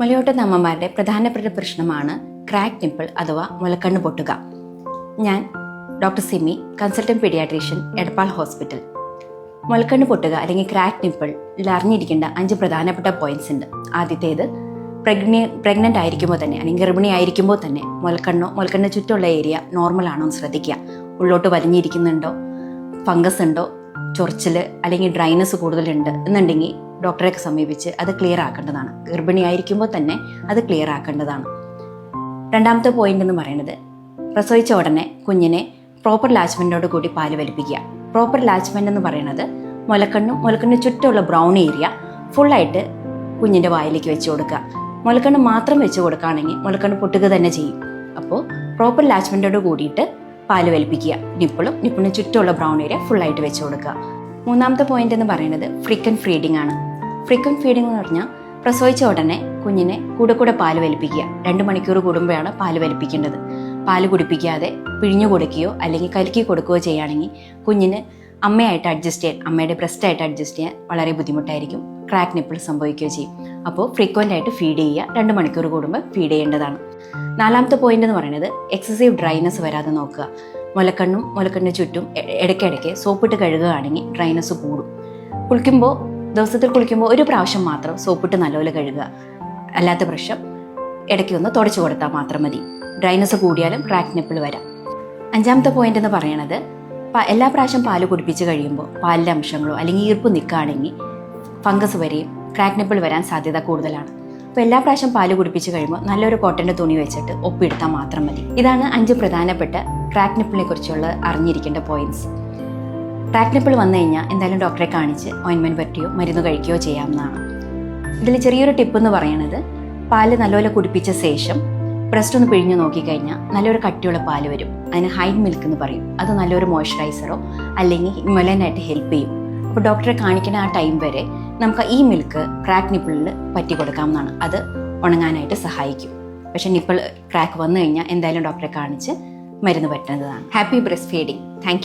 മുലയൂട്ടുന്ന അമ്മമാരുടെ പ്രധാനപ്പെട്ട പ്രശ്നമാണ് ക്രാക്ക് നിപ്പിൾ അഥവാ മുലക്കണ്ണ് പൊട്ടുക. ഞാൻ doctor Simi consultant paediatrician Edappal hospital മുലക്കണ്ണ് പൊട്ടുക അല്ലെങ്കിൽ ക്രാക്ക് നിപ്പിളിൽ അറിഞ്ഞിരിക്കേണ്ട അഞ്ച് പ്രധാനപ്പെട്ട പോയിന്റ്സ് ഉണ്ട്. ആദ്യത്തേത് പ്രഗ്നി പ്രഗ്നന്റ് ആയിരിക്കുമ്പോൾ തന്നെ അല്ലെങ്കിൽ ഗർഭിണി ആയിരിക്കുമ്പോൾ തന്നെ മുലക്കണ്ണോ മുലക്കണ്ണിന് ചുറ്റുമുള്ള ഏരിയ നോർമൽ ആണോ എന്ന് ശ്രദ്ധിക്കുക. ഉള്ളോട്ട് വലിഞ്ഞിരിക്കുന്നുണ്ടോ? ഫംഗസ് ഉണ്ടോ? ചൊറിച്ചിൽ അല്ലെങ്കിൽ ഡ്രൈനസ് കൂടുതലുണ്ട് എന്നുണ്ടെങ്കിൽ ഡോക്ടറെ സമീപിച്ച് അത് ക്ലിയർ ആക്കേണ്ടതാണ്. ഗർഭിണി ആയിരിക്കുമ്പോൾ തന്നെ അത് ക്ലിയർ ആക്കേണ്ടതാണ്. രണ്ടാമത്തെ പോയിന്റ് എന്ന് പറയുന്നത് പ്രസവിച്ച ഉടനെ കുഞ്ഞിനെ പ്രോപ്പർ ലാച്ച്മെന്റോട് കൂടി പാൽ വലിപ്പിക്കുക. പ്രോപ്പർ ലാച്ച്മെന്റ് എന്ന് പറയുന്നത് മുലക്കണ്ണും മുലക്കണ്ണിന് ചുറ്റുമുള്ള ബ്രൗൺ ഏരിയ ഫുള്ളായിട്ട് കുഞ്ഞിന്റെ വായിലേക്ക് വെച്ച് കൊടുക്കുക. മുലക്കണ്ണ് മാത്രം വെച്ച് കൊടുക്കുകയാണെങ്കിൽ മുലക്കണ്ണ് പൊട്ടുക തന്നെ ചെയ്യും. അപ്പോൾ പ്രോപ്പർ ലാച്ച്മെന്റോട് കൂടിയിട്ട് പാൽ വലിപ്പിക്കുക. നിപ്പിളും നിപ്പിളിന് ചുറ്റുമുള്ള ബ്രൗൺ ഏരിയ ഫുള്ളായിട്ട് വെച്ച് കൊടുക്കുക. മൂന്നാമത്തെ പോയിന്റ് എന്ന് പറയുന്നത് ഫ്രീക്വന്റ് ഫീഡിംഗ് ആണ്. ഫ്രീക്വന്റ് ഫീഡിംഗ് എന്ന് പറഞ്ഞാൽ പ്രസവിച്ച ഉടനെ കുഞ്ഞിനെ കൂടെ കൂടെ പാൽ വലിപ്പിക്കുക. രണ്ട് മണിക്കൂർ കൂടുമ്പോഴാണ് പാൽ വലിപ്പിക്കേണ്ടത്. പാൽ കുടിപ്പിക്കാതെ പിഴിഞ്ഞു കൊടുക്കുകയോ അല്ലെങ്കിൽ കലക്കി കൊടുക്കുകയോ ചെയ്യുകയാണെങ്കിൽ കുഞ്ഞിന് അമ്മയായിട്ട് അഡ്ജസ്റ്റ് ചെയ്യാൻ അമ്മയുടെ ബ്രസ്റ്റായിട്ട് അഡ്ജസ്റ്റ് ചെയ്യാൻ വളരെ ബുദ്ധിമുട്ടായിരിക്കും. ക്രാക്ക് നിപ്പിൾ സംഭവിക്കുകയോ ചെയ്യും. അപ്പോൾ ഫ്രീക്വന്റ് ആയിട്ട് ഫീഡ് ചെയ്യുക. രണ്ട് മണിക്കൂർ കൂടുമ്പോൾ ഫീഡ് ചെയ്യേണ്ടതാണ്. നാലാമത്തെ പോയിന്റ് എന്ന് പറയുന്നത് എക്സസീവ് ഡ്രൈനസ് വരാതെ നോക്കുക. മുലക്കണ്ണും മുലക്കണ്ണിന് ചുറ്റും ഇടയ്ക്കിടയ്ക്ക് സോപ്പിട്ട് കഴുകുകയാണെങ്കിൽ ഡ്രൈനസ് കൂടും. കുളിക്കുമ്പോൾ ദിവസത്തിൽ കുളിക്കുമ്പോൾ ഒരു പ്രാവശ്യം മാത്രം സോപ്പിട്ട് നല്ലപോലെ കഴുകുക. അല്ലാത്ത പ്രശ്നം ഇടയ്ക്ക് ഒന്ന് തുടച്ചു കൊടുത്താൽ മാത്രം മതി. ഡ്രൈനസ് കൂടിയാലും ക്രാക്ക് നിപ്പിൾ വരാം. അഞ്ചാമത്തെ പോയിന്റ് എന്ന് പറയുന്നത് പ- എല്ലാ പ്രാവശ്യം പാൽ കുടിപ്പിച്ച് കഴിയുമ്പോൾ പാലിന്റെ അംശങ്ങളോ അല്ലെങ്കിൽ ഈർപ്പ് നിൽക്കുകയാണെങ്കിൽ ഫംഗസ് വരെയും ക്രാക്ക് നിപ്പിൾ വരാൻ സാധ്യത കൂടുതലാണ്. അപ്പോൾ എല്ലാ പ്രാവശ്യം പാൽ കുടിപ്പിച്ച് കഴിയുമ്പോൾ നല്ലൊരു കോട്ടന്റെ തുണി വെച്ചിട്ട് ഒപ്പിയെടുത്താൽ മാത്രം മതി. ഇതാണ് അഞ്ച് പ്രധാനപ്പെട്ട ക്രാക്ക് നിപ്പിളിനെ കുറിച്ചുള്ള അറിഞ്ഞിരിക്കേണ്ട പോയിന്റ്സ് ക്രാക്ക് നിപ്പിൾ വന്നു കഴിഞ്ഞാൽ എന്തായാലും ഡോക്ടറെ കാണിച്ച് ഓയിൻമെന്റ് പറ്റുകയോ മരുന്ന് കഴിക്കുകയോ ചെയ്യാവുന്നതാണ്. ഇതിൽ ചെറിയൊരു ടിപ്പ് എന്ന് പറയുന്നത് പാൽ നല്ലപോലെ കുടിപ്പിച്ച ശേഷം ബ്രസ്റ്റ് ഒന്ന് പിഴിഞ്ഞ് നോക്കിക്കഴിഞ്ഞാൽ നല്ലൊരു കട്ടിയുള്ള പാൽ വരും. അതിന് ഹൈ മിൽക്ക് എന്ന് പറയും. അത് നല്ലൊരു മോയ്സ്ചറൈസറോ അല്ലെങ്കിൽ ഹിമലയനായിട്ട് ഹെൽപ്പ് ചെയ്യും. അപ്പോൾ ഡോക്ടറെ കാണിക്കുന്ന ആ ടൈം വരെ നമുക്ക് ഈ മിൽക്ക് ക്രാക്ക് നിപ്പിളിൽ പറ്റി കൊടുക്കാവുന്നതാണ്. അത് ഉണങ്ങാനായിട്ട് സഹായിക്കും. പക്ഷേ നിപ്പിൾ ക്രാക്ക് വന്നു കഴിഞ്ഞാൽ എന്തായാലും ഡോക്ടറെ കാണിച്ച് മരുന്ന് പറ്റുന്നതാണ്. Happy breast feeding thank